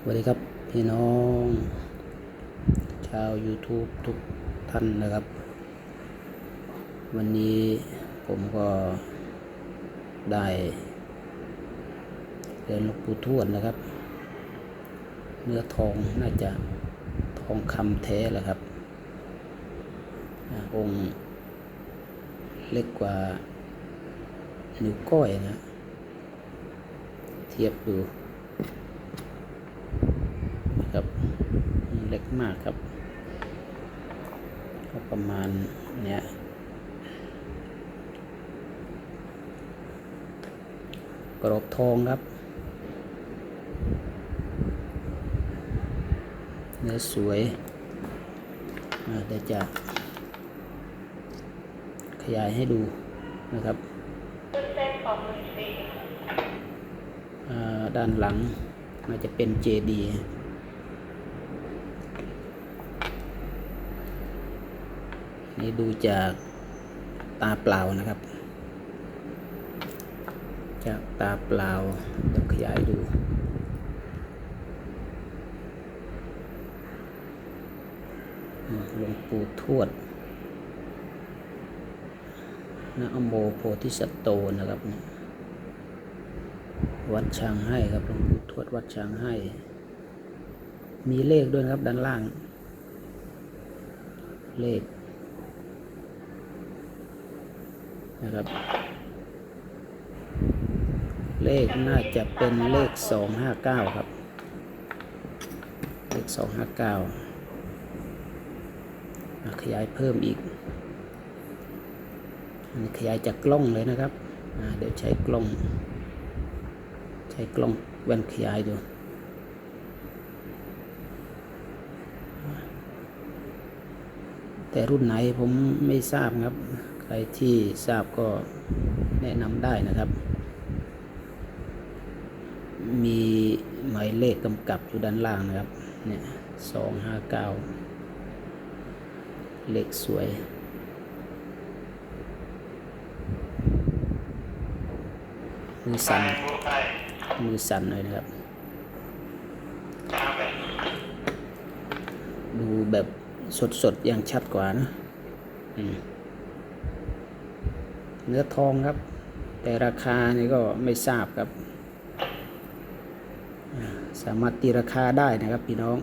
สวัสดีครับพี่น้อง ชาว YouTube ทุกท่านนะครับ วันนี้ผมก็ได้เรียนหลวงปู่ทวดนะครับ เนื้อทองน่าจะทองคำแท้แหละครับ องค์เล็กกว่านิ้วก้อยนะ เทียบดู ครับเล็ก มากครับ ก็ประมาณเนี้ยกรอบทองครับ เนื้อสวยเดี๋ยวจะขยายให้ดูนะครับ ด้านหลังน่าจะเป็นเจดี นี่ดูจากตาเปล่านะครับ จากตาเปล่าเดี๋ยวขยายดูหลวงปู่ทวดนะอโมโพธิสัตโตนะครับเนี่ยวัดช้างให้ครับหลวงปู่ทวดวัดช้างให้ มีเลขด้วยครับด้านล่าง เลข นะครับ เลขน่าจะเป็นเลขสองห้าเก้าครับ เลขสองห้าเก้าขยายเพิ่มอีกอันนี้ขยายจากกล้องเลยนะครับ เดี๋ยวใช้กล้อง ใช้กล้องแว่นขยายดูแต่รุ่นไหนผมไม่ทราบครับ ใครที่ทราบก็แนะนำได้นะครับ มีหมายเลขกำกับอยู่ด้านล่างนะครับ เนี่ยสองห้าเก้าเลขสวยมือสั่นมือสั่นเลยนะครับ ดูแบบสดๆอย่างชัดกว่านะ อืม เนื้อทองครับ แต่ราคานี่ก็ไม่ทราบครับ สามารถตีราคาได้นะครับพี่น้อง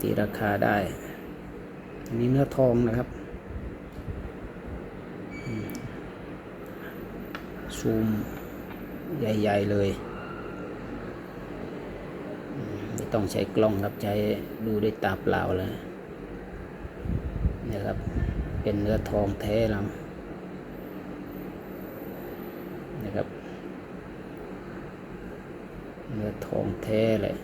ตีราคาได้อันนี้เนื้อทองนะครับซูมใหญ่ ๆ เลย ไม่ต้องใช้กล้องครับ ใช้ดูด้วยตาเปล่าเลยนี่ยครับ เป็นเนื้อทองแท้แล้วนะครับ เนื้อทองแท้เลย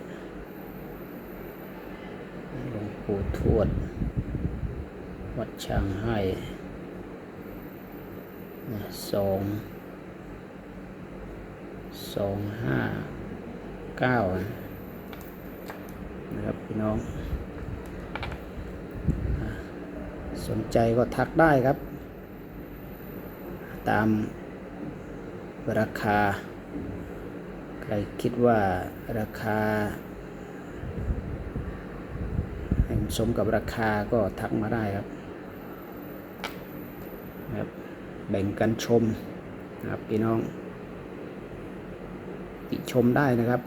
หลวงปู่ทวด วัดช่างให้นะสองสองห้าเก้านะครับพี่น้อง สนใจก็ทักได้ครับ ตามราคา ใครคิดว่าราคาให้มันสมกับราคาก็ทักมาได้ครับครับแบ่งกันชมนะครับพี่น้องติชมได้นะครับ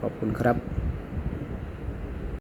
ขอบคุณครับ